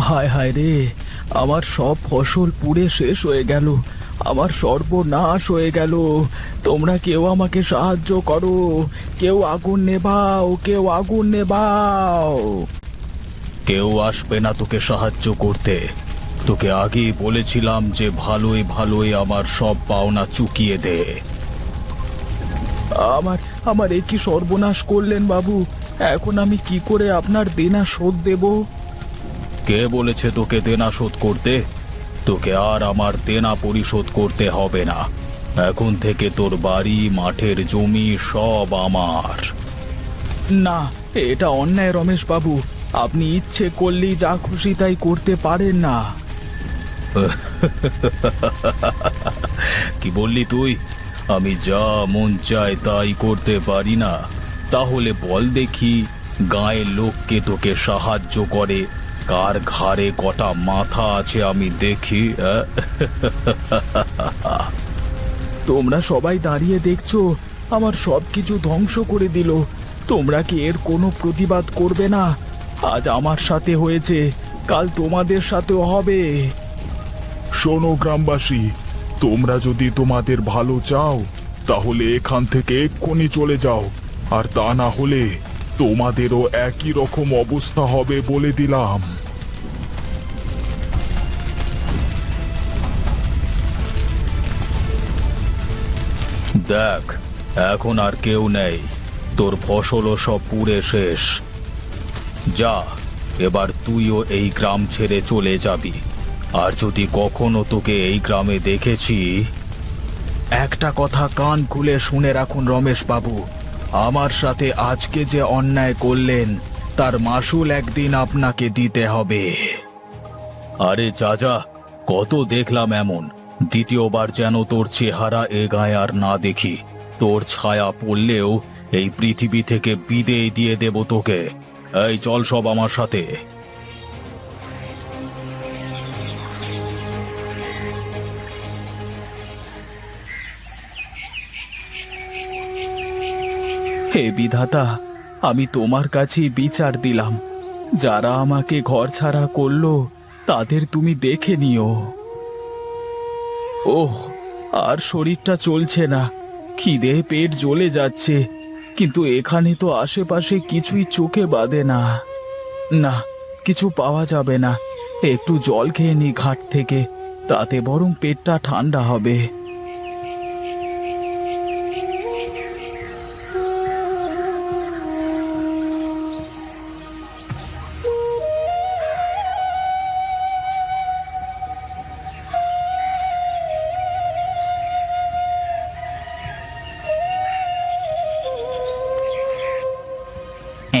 হায় হায় রে আমার সব ফসল পুড়ে শেষ হয়ে গেল আমার সর্বনাশ হয়ে গেল। তোমরা কেউ আমাকে সাহায্য করো কেউ আগুন নেভাও কেউ আগুন নেবাও কেউ আসবে না তোকে সাহায্য করতে। তোকে আগেই বলেছিলাম যে ভালোই ভালোই আমার সব পাওনা চুকিয়ে দে। আমার আমার এ কি সর্বনাশ করলেন বাবু? এখন আমি কি করে আপনার দেনা শোধ দেব? কে বলেছে তোকে দেনা শোধ করতে? তোকে আর আমার দেনা পরিশোধ করতে হবে না। এখন থেকে তোর বাড়ি মাঠের জমি সব আমার। না এটা অন্যায় রমেশ বাবু। আপনি ইচ্ছে করলেই যা খুশি তাই করতে পারেন না। কি বললি তুই? আমি যা মন চায় তাই করতে পারি না। তাহলে বল দেখি গায়ের লোককে তোকে সাহায্য করে কার ঘাড়ে কটা মাথা আছে আমি দেখি তোমরা সবাই দাঁড়িয়ে দেখছ, আমার সব কিছু ধ্বংস করে দিল। তোমরা কি এর কোনো প্রতিবাদ করবে না? আজ আমার সাথে হয়েছে, কাল তোমাদের সাথেও হবে। শোনো গ্রামবাসী, তোমরা যদি তোমাদের ভালো চাও, তাহলে এখান থেকে এক্ষুনি চলে যাও, আর তা না হলে তোমাদেরও একই রকম অবস্থা হবে বলে দিলাম। দেখ, এখন আর কেউ নেই। তোর ফসলও সব পুড়ে শেষ। যা, এবার তুইও এই গ্রাম ছেড়ে চলে যাবি। আর যদি কখনো তোকে এই গ্রামে দেখেছি, একটা কথা কান খুলে শুনে রাখুন রমেশ বাবু আমার সাথে আজকে যে অন্যায় করলেন, তার মাসুল একদিন আপনাকে দিতে হবে। আরে চাচা, কত দেখলাম এমন। দ্বিতীয়বার যেন তোর চেহারা এ গায়ে আর না দেখি। তোর ছায়া পড়লেও এই পৃথিবী থেকে বিদেয় দিয়ে দেব তোকে। এই, চল সব আমার সাথে। হে বিধাতা, আমি তোমার কাছেই বিচার দিলাম। যারা আমাকে ঘর ছাড়া করল, তাদের তুমি দেখে নিও। ওহ, আর শরীরটা চলছে না। খিদে পেট জ্বলে যাচ্ছে। কিন্তু এখানে তো আশেপাশে কিছুই চোখে বাঁধে না। না, কিছু পাওয়া যাবে না। একটু জল খেয়ে নি ঘাট থেকে। তাতে বরং পেটটা ঠান্ডা হবে।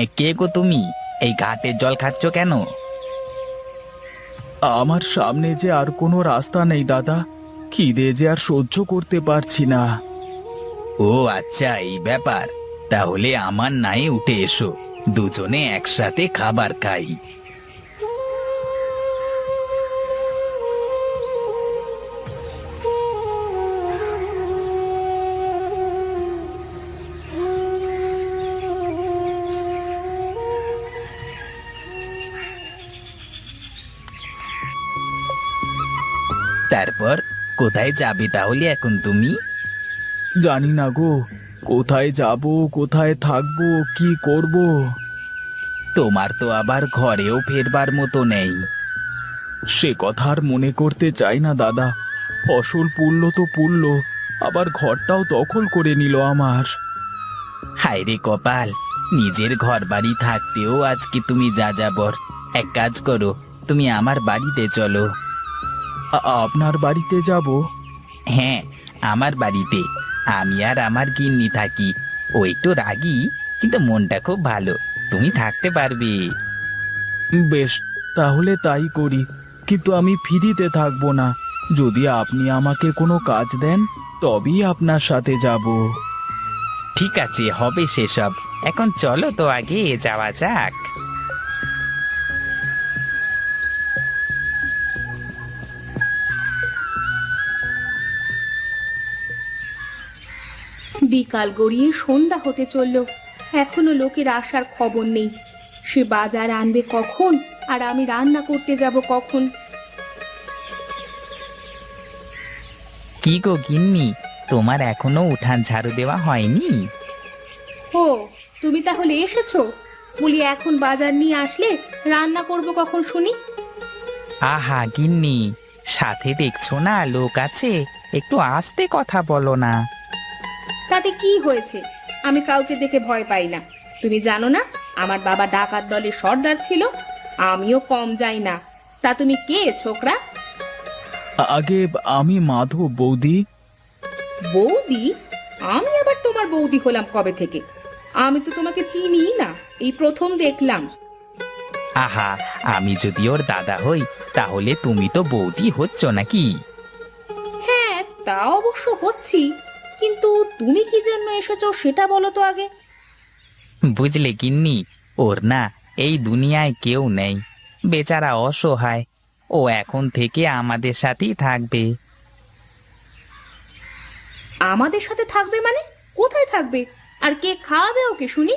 কে গো তুমি? এই ঘাটের জল খাচ্ছ কেন? আমার সামনে যে আর কোনো রাস্তা নেই দাদা। খিদে যে আর সহ্য করতে পারছি না। ও আচ্ছা এই ব্যাপার। তাহলে আমার নাই উঠে এসো। দুজনে একসাথে খাবার খাই। তারপর কোথায় যাবে তাহলে এখন তুমি? জানি না গো। কোথায় যাব কোথায় থাকব কি করব? তোমার তো আবার ঘরেও ফেরবার মতো নেই। সে কথা আর মনে করতে চাই না দাদা। ফসল পুড়ল তো পুড়ল আবার ঘরটাও দখল করে নিল আমার। হায় রে কপাল নিজের ঘর বাড়ি থাকতেও আজকে তুমি যা যাবর এক কাজ করো তুমি আমার বাড়িতে চলো। আপনার বাড়িতে যাব? হ্যাঁ আমার বাড়িতে। আমি আর আমার গিন্নি থাকি। ও একটু রাগী কিন্তু মনটা খুব ভালো। তুমি থাকতে পারবে। বেশ তাহলে তাই করি। কিন্তু আমি ফিরিতে থাকব না। যদি আপনি আমাকে কোনো কাজ দেন তবেই আপনার সাথে যাব। ঠিক আছে হবে সেসব। এখন চলো তো আগে যাওয়া যাক। বিকাল গড়িয়ে সন্ধ্যা হতে চলল। এখনও লোকের আসার খবর নেই। সে বাজার আনবে কখন আর আমি রান্না করতে যাব কখন? কি গো গিন্নি তোমার এখনও উঠান ঝাড়ু দেওয়া হয়নি? ও তুমি তাহলে এসেছ? বলি এখন বাজার নিয়ে আসলে রান্না করব কখন শুনি? আহা গিন্নি সাথে দেখছ না লোক আছে একটু আস্তে কথা বলো না। তাতে কি হয়েছে? আমি কাউকে দেখে ভয় পাই না। তুমি জানো না আমার বাবা ডাকাত দলের সর্দার ছিল। আমিও কম যাই না। তা তুমি কে ছোকরা? আগে আমি মাধব বৌদি। বৌদি? আমি আবার তোমার বৌদি হলাম কবে থেকে? আমি তো তোমাকে চিনি না। এই প্রথম দেখলাম। আহা আমি যদি ওর দাদা হই তাহলে তুমি তো বৌদি হচ্ছ নাকি? হ্যাঁ তা অবশ্য হচ্ছি। কিন্তু তুমি কি জন্য এসেছ সেটা বলো তো আগে। বুঝলে গিন্নি ওর না এই দুনিয়ায় কেউ নেই। বেচারা অসহায় ও এখন থেকে আমাদের সাথেই থাকবে। আমাদের সাথে থাকবে মানে? কোথায় থাকবে? আর কে খাওয়াবে ওকে শুনি?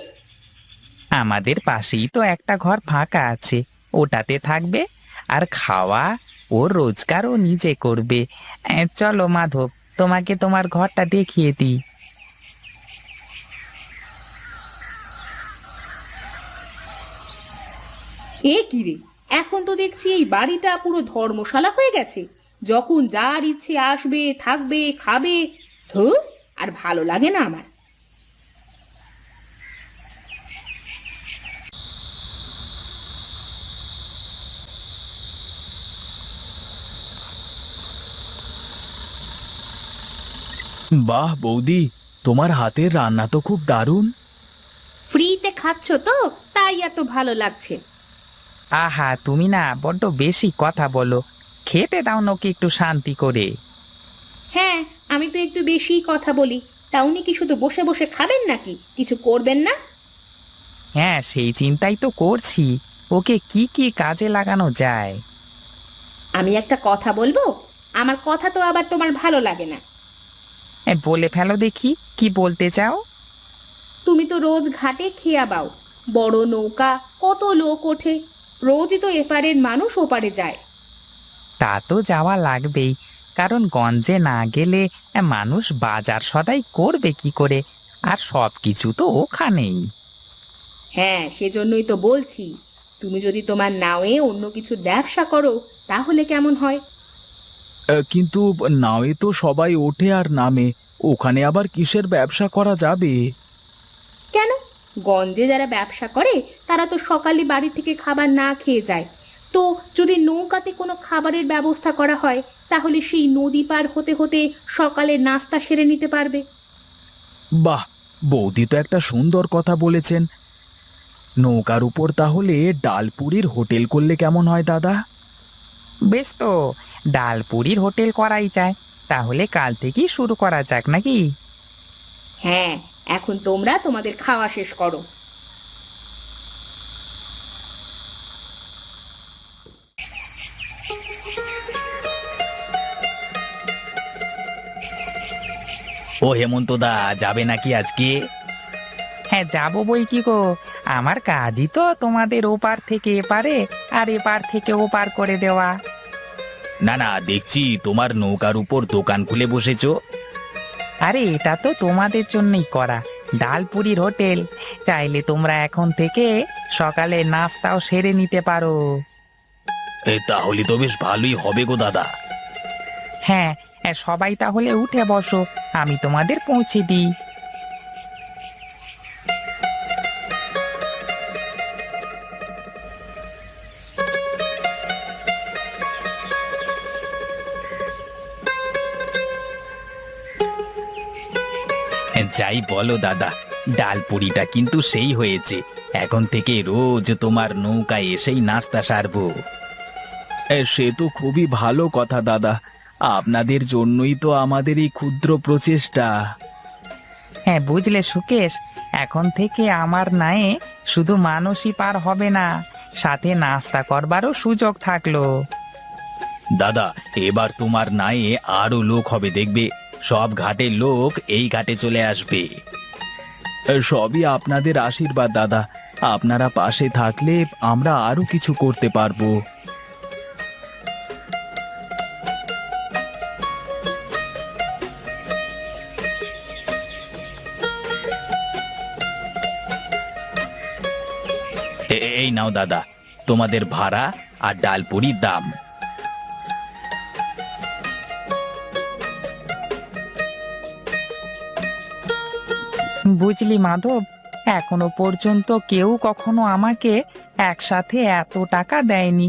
আমাদের পাশেই তো একটা ঘর ফাঁকা আছে ওটাতে থাকবে আর খাওয়া ও রোজগারও নিজে করবে। এ, চলো মাধব। তোমাকে তোমার ঘরটা দেখিয়ে দিই। এ কি রে? এখন তো দেখছি এই বাড়িটা পুরো ধর্মশালা হয়ে গেছে। যখন যার ইচ্ছে আসবে, থাকবে, খাবে ধু আর ভালো লাগে না আমার। বাহ বৌদি তোমার হাতের রান্না তো খুব দারুণ। ফ্রিতে খাচ্ছ তো তাই এত ভালো লাগছে। আহা তুমি না বড্ড বেশি কথা বলো। খেতে দাও নাকি একটু শান্তি করে। হ্যাঁ আমি তো একটু বেশি কথা বলি। তা উনি কি শুধু বসে বসে খাবেন নাকি? কিছু করবেন না? হ্যাঁ সেই চিন্তাই তো করছি। ওকে কি কি কাজে লাগানো যায়? আমি একটা কথা বলব? আমার কথা তো আবার তোমার ভালো লাগে না। বলে ফেলো দেখি কি বলতে চাও? তুমি তো রোজ ঘাটে খেয়া বাও বড় নৌকা কত লোক ওঠে রোজই তো এপারের মানুষ ওপারে যায়। তা তো যাওয়া লাগবেই কারণ গঞ্জে না গেলে মানুষ বাজার সদাই করবে কি করে? আর সব কিছু তো ওখানেই। হ্যাঁ সেজন্যই তো বলছি তুমি যদি তোমার নাওয়ে অন্য কিছুর ব্যবসা করো তাহলে কেমন হয়? কিন্তু নাওয়ে তো সবাই ওঠে আর নামে। ওখানে আবার কিসের ব্যবসা করা যাবে? কেন? গঞ্জে যারা ব্যবসা করে তারা তো সকালে বাড়ি থেকে খাবার না খেয়ে যায়। তো যদি নৌকাতে কোনো খাবারের ব্যবস্থা করা হয় তাহলে সেই নদী পার হতে হতে সকালে নাস্তা সেরে নিতে পারবে। বাহ! বৌদি তো একটা সুন্দর কথা বলেছেন। নৌকার উপর তাহলে ডালপুরির হোটেল করলে কেমন হয় দাদা? বেশ তো ডালপুরির হোটেল করাই যায়। তাহলে কাল থেকেই শুরু করা যাক নাকি? হ্যাঁ এখন তোমরা তোমাদের খাওয়া শেষ করো। ও হেমন্ত দা যাবে নাকি আজকে? হ্যাঁ যাব বই কি গো। আমার কাজই তো তোমাদের ওপার থেকে এপারে আর এপার থেকে ওপার করে দেওয়া। না না দেখছি তোমার নৌকার উপর দোকান খুলে বসেছো। আরে এটা তো তোমাদের জন্যই করা। ডালপুরির হোটেল। চাইলে তোমরা এখন থেকে সকালে নাস্তাও সেরে নিতে পারো। এ তাহলে তো বেশ ভালোই হবে গো দাদা। হ্যাঁ হ্যাঁ, সবাই তাহলে উঠে বসো। আমি তোমাদের পৌঁছে দিই। যাই বলো দাদা ডালপুরিটা কিন্তু সেই হয়েছে। এখন থেকে রোজ তোমার নৌকায় এসেই নাস্তা সারবো। সে তো খুবই ভালো কথা দাদা। আপনাদের জন্যই তো আমাদের এই ক্ষুদ্র প্রচেষ্টা। হ্যাঁ বুঝলে সুকেশ এখন থেকে আমার নায়ে শুধু মানুষই পার হবে না সাথে নাস্তা করবারও সুযোগ থাকল। দাদা এবার তোমার নায়ে আরও লোক হবে দেখবে? সব ঘাটের লোক এই ঘাটে চলে আসবে। সবই আপনাদের আশীর্বাদ, দাদা। আপনারা পাশে থাকলে আমরা আরও কিছু করতে পারব। এই নাও, দাদা। তোমাদের ভাড়া আর ডালপুরির দাম। বুঝলি মাধব, এখনও পর্যন্ত কেউ কখনো আমাকে একসাথে এত টাকা দেয়নি।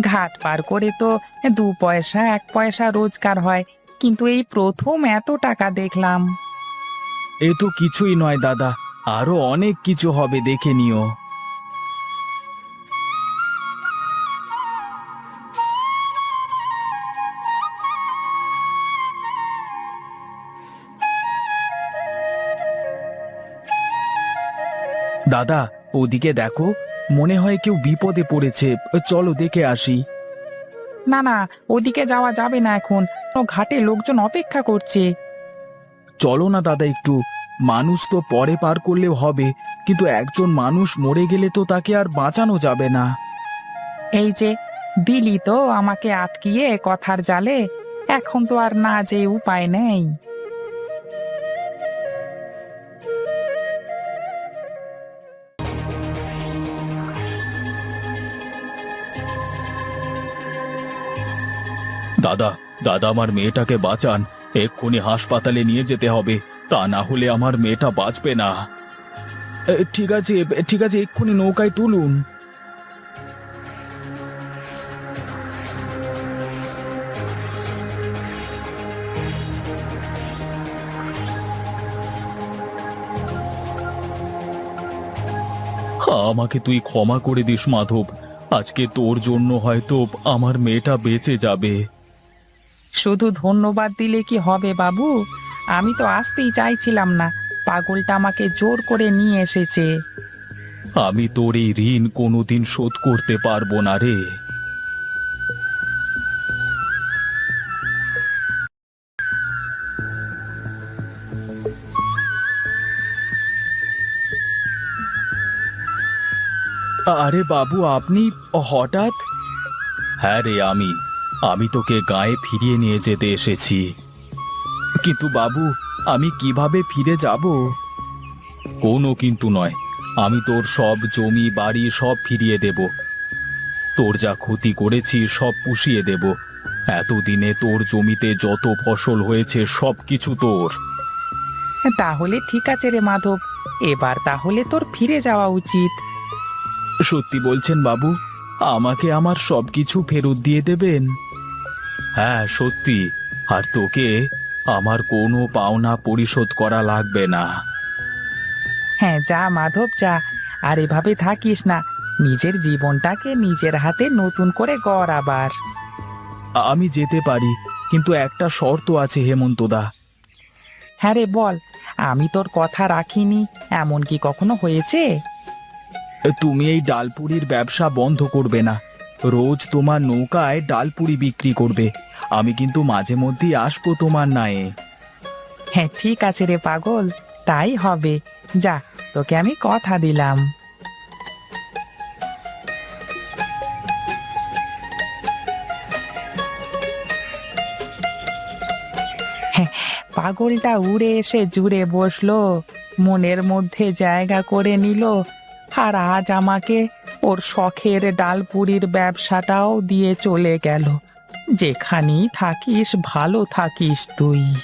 ঘাট পার করে তো দু পয়সা, এক পয়সা রোজগার হয়, কিন্তু এই প্রথম এত টাকা দেখলাম। এ তো কিছুই নয় দাদা, আরও অনেক কিছু হবে দেখে নিও। দাদা ওদিকে দেখো মনে হয় কেউ বিপদে পড়েছে। চলো দেখে আসি। না না ওদিকে যাওয়া যাবে না এখন। ও ঘাটে লোকজন অপেক্ষা করছে। চলো না দাদা একটু। মানুষ তো পরে পার করলেও হবে কিন্তু একজন মানুষ মরে গেলে তো তাকে আর বাঁচানো যাবে না। এই যে দিলি তো আমাকে আটকিয়ে কথার জালে। এখন তো আর না যে উপায় নেই। দাদা দাদা আমার মেয়েটাকে বাঁচান। এক্ষুনি হাসপাতালে নিয়ে যেতে হবে। তা না হলে আমার মেয়েটা বাঁচবে না। ঠিক আছে ঠিক আছে, এক্ষুনি নৌকায় তুলুন। আমাকে তুই ক্ষমা করে দিস, মাধব। আজকে তোর জন্য হয়তো আমার মেয়েটা বেঁচে যাবে। শুধু ধন্যবাদ দিলে কি হবে, বাবু? আমি তো আসতেই চাইছিলাম না। পাগলটা আমাকে জোর করে নিয়ে এসেছে। আমি তোর এই ঋণ কোনোদিন শোধ করতে পারব না রে। আরে বাবু, আপনি হঠাৎ? হ্যাঁ রে, আমি। আমি তোকে গায়ে ফিরিয়ে নিয়ে যেতে এসেছি। কিন্তু বাবু আমি কীভাবে ফিরে যাব? কোনো কিন্তু নয়। আমি তোর সব জমি বাড়ি সব ফিরিয়ে দেব। তোর যা ক্ষতি করেছি সব পুষিয়ে দেব। এতদিনে তোর জমিতে যত ফসল হয়েছে সব কিছু তোর। তাহলে ঠিক আছে রে মাধব। এবার তাহলে তোর ফিরে যাওয়া উচিত। সত্যি বলছেন বাবু আমাকে আমার সব কিছু ফেরত দিয়ে দেবেন? হ্যাঁ সত্যি। আর তোকে আমার কোনো পাওনা পরিশোধ করা লাগবে না। হ্যাঁ যা মাধব যা। আর এভাবে থাকিস না। নিজের জীবনটাকে নিজের হাতে নতুন করে গড় আবার। আমি যেতে পারি কিন্তু একটা শর্ত আছে হেমন্তদা হ্যাঁ রে বল। আমি তোর কথা রাখিনি। এমন কি কখনো হয়েছে? তুমি এই ডালপুরির ব্যবসা বন্ধ করবে না। রোজ তোমার নৌকায় ডালপুরি বিক্রি করবে। আমি কিন্তু মাঝে মধ্যেই আসব তোমার নায়ে। হ্যাঁ ঠিক আছে রে পাগল তাই হবে। যা তোকে আমি কথা দিলাম। হ্যাঁ, পাগলটা উড়ে এসে জুড়ে বসল মনের মধ্যে জায়গা করে নিল আর আজ আমাকে ওর শখের ডালপুরির ব্যবসাটাও দিয়ে চলে গেল। যেখানেই থাকিস ভালো থাকিস তুই।